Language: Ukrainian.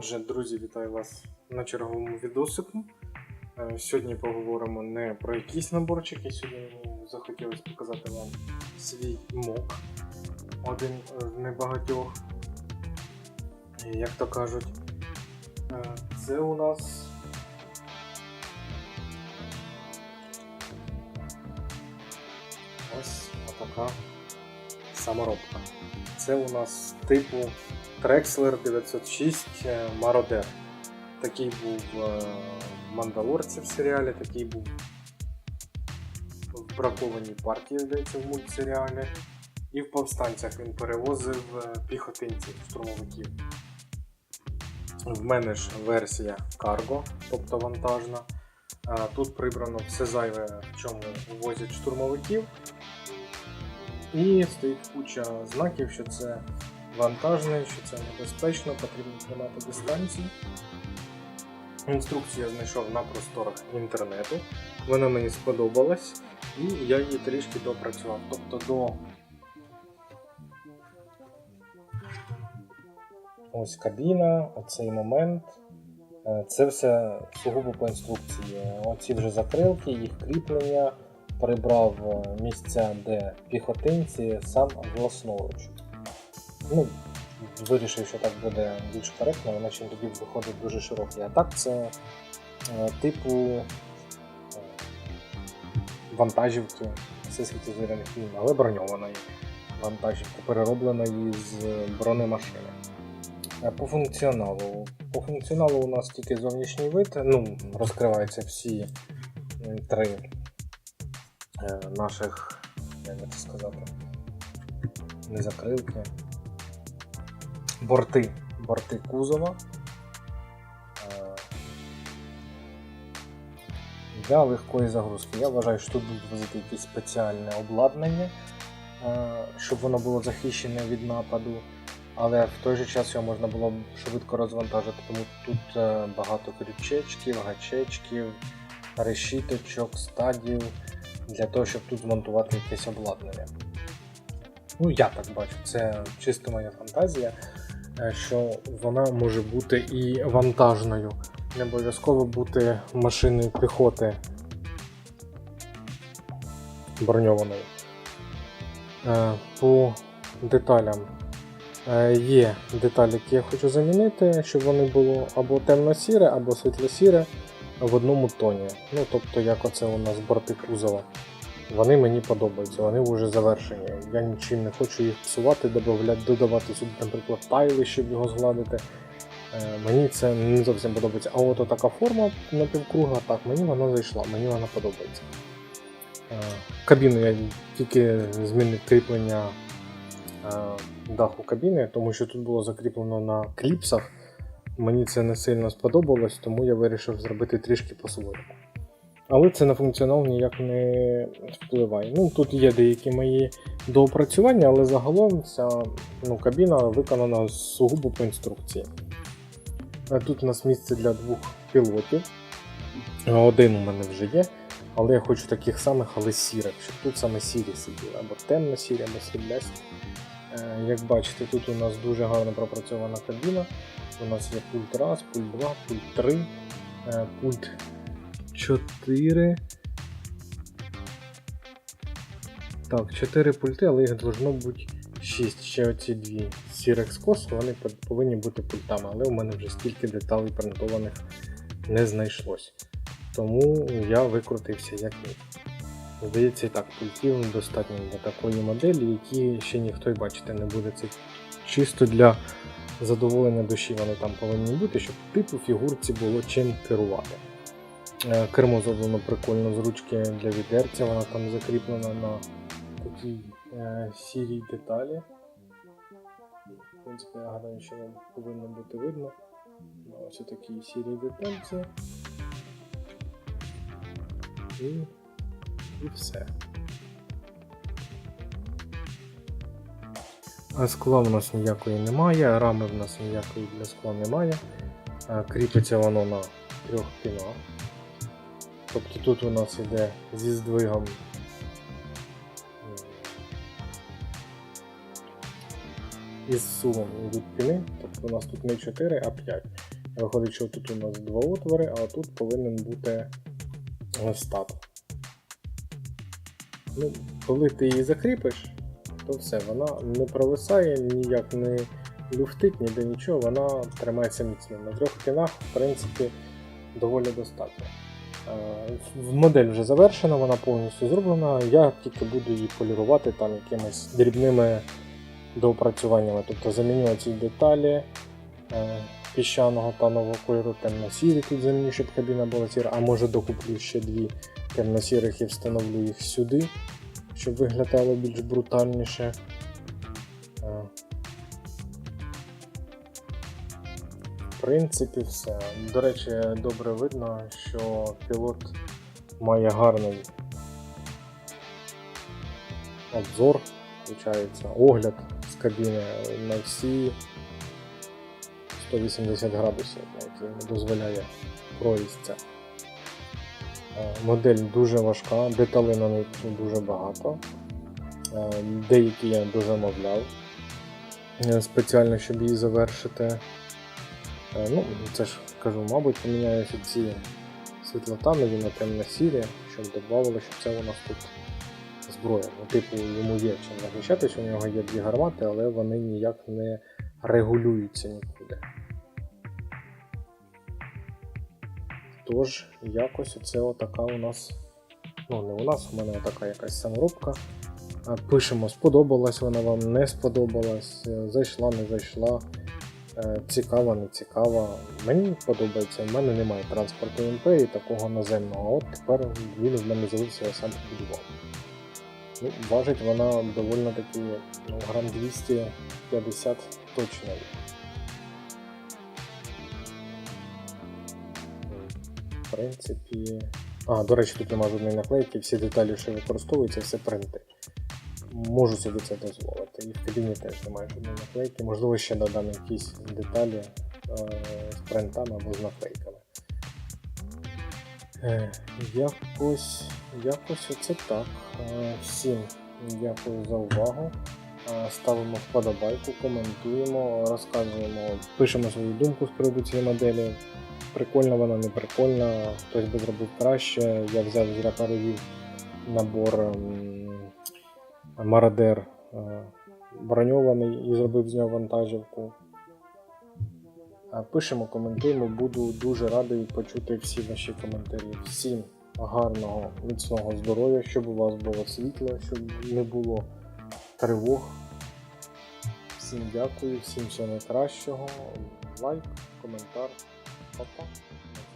Отже, друзі, вітаю вас на черговому відосику. Е, Сьогодні поговоримо не про якісь наборчики, сьогодні захотілося показати вам свій мок, один з небагатьох. Як то кажуть, е, це у нас ось така саморобка. Це у нас типу Trexler 906 е, Marauder. Такий був е, в Мандалорці в серіалі, такий був в бракованій партії, здається, в мультсеріалі. І в повстанцях він перевозив е, піхотинців, штурмовиків. В мене ж версія Cargo, тобто вантажна. Е, Тут прибрано все зайве, в чому возять штурмовиків. І стоїть куча знаків, що це вантажний, що це небезпечно, потрібно тримати дистанцію. Інструкцію я знайшов на просторах інтернету. Вона мені сподобалась, і я її трішки допрацював. Тобто до ось кабіна, оцей момент. Е, Це все сугубо по інструкції. Оці вже закрилки, їх кріплення, прибрав е, місця, де піхотинці, сам власноруч. Ну, вирішив, що так буде більш коректно, іначе тоді виходить дуже широкий. А так це е, типу е, вантажівки всесвіті зоряних війн, але броньованої вантажівки, переробленої з бронемашини. По функціоналу. По функціоналу у нас тільки зовнішній вид, ну, розкриваються всі три наших, як це сказати, не закрилки, борти, борти кузова. Е, Для легкої загрузки. Я вважаю, що тут будуть возити якесь спеціальне обладнання, е, щоб воно було захищене від нападу. Але в той же час його можна було швидко розвантажити, тому тут е, багато крючечків, гачечків, решіточок, стадів для того, щоб тут змонтувати якесь обладнання. Ну, я так бачу, це чисто моя фантазія, е, що вона може бути і вантажною. Не обов'язково бути машиною піхоти броньованою. Е, По деталям Е, Є деталі, які я хочу замінити, щоб вони було або темно-сіре, або світло-сіре в одному тоні. Ну, тобто, як оце у нас борти кузова. Вони мені подобаються, вони вже завершені. Я нічим не хочу їх псувати, додавати, сюди, наприклад, тайли, щоб його згладити. Е, Мені це не зовсім подобається. А от така форма напівкругла, так, мені вона зайшла, мені вона подобається. Е, Кабіну я тільки змінив кріплення е, даху кабіни, тому що тут було закріплено на кліпсах. Мені це не сильно сподобалось, тому я вирішив зробити трішки по-своєму. Але це на функціонал ніяк не впливає. Ну, Тут є деякі мої доопрацювання, але загалом ця ну, кабіна виконана сугубо по інструкції. Тут у нас місце для двох пілотів. Один у мене вже є, але я хочу таких самих, але сірих, щоб тут саме сірі сиділи, або темно-сірі, або сріблясті. Е, Як бачите, тут у нас дуже гарно пропрацьована кабіна. У нас є пульт 1, пульт 2, пульт 3, е, пульт 4. Так, 4 пульти, але їх должно бути 6. Ще оці дві Sirex Cos, вони повинні бути пультами, але у мене вже стільки деталей принтованих не знайшлось. Тому я викрутився як міг. Здається, і так, пультів достатньо для такої моделі, які ще ніхто й бачити не буде. Це чисто для задоволення душі вони там повинні бути, щоб типу фігурці було чим керувати. Е, Кермо зроблено прикольно з ручки для відерця, вона там закріплена на такій е, сірій деталі. В принципі, я гадаю, що вам повинно бути видно. Ось такій сірій детальці. І все. Скла в нас ніякої немає, рами в нас ніякої для скла немає. Кріпиться воно на трьох пінах. Тобто тут у нас йде зі здвигом із сумом йдуть піни, тобто у нас тут не 4, а 5. Виходить, що тут у нас два отвори, а тут повинен бути стат. Ну, коли ти її закріпиш, то все, вона не провисає, ніяк не люфтить, ніде нічого, вона тримається міцно. На трьох пінах, в принципі, доволі достатньо. Е, модель вже завершена, вона повністю зроблена. Я тільки буду її полірувати там якимись дрібними доопрацюваннями. Тобто заміню ці деталі е, піщаного та нового кольору темно-сірі тут заміню, щоб кабіна була сіра, а може докуплю ще дві темно-сірих і встановлю їх сюди, щоб виглядало більш брутальніше. Е, В принципі, все. До речі, добре видно, що пілот має гарний обзор, виходить, огляд з кабіни на всі 180 градусів, який дозволяє проїзд ця. Е, Модель дуже важка, деталей на неї дуже багато. Е, Деякі я дозамовляв е, спеціально, щоб її завершити. Е, Ну, це ж кажу, мабуть, поміняюся ці світлотанові на темно-сірі, щоб додавали, що це у нас тут зброя. Ну, типу, йому є чим захищатись, у нього є дві гармати, але вони ніяк не регулюються нікуди. Тож, якось оце отака у нас. Ну, не у нас, у мене така якась саморобка. Пишемо, сподобалась вона вам, не сподобалась, е, зайшла, не зайшла. Е, Цікава, не цікава. Мені подобається, в мене немає транспорту МП і такого наземного. А от тепер він в мене з'явився, я сам побудував. Ну, важить вона доволі таки ну, грам 250 точно. В принципі. А, до речі, тут немає жодної наклейки, всі деталі, що використовуються, все принти. Можу собі це дозволити. І в кабіні теж немає жодної наклейки. Можливо, ще додам якісь деталі е, з принтами або з наклейками. Е, якось, якось оце так. Е, всім дякую за увагу. Е, Ставимо вподобайку, коментуємо, розказуємо, пишемо свою думку з приводу цієї моделі. Прикольна вона, не прикольна, хтось би зробив краще. Я взяв з ракаровів набор ем, Марадер е, броньований і зробив з нього вантажівку. Е, Пишемо, коментуємо, буду дуже радий почути всі ваші коментарі. Всім гарного, міцного здоров'я, щоб у вас було світло, щоб не було тривог. Всім дякую, всім всього найкращого. Лайк, коментар. Па-па. На все добре.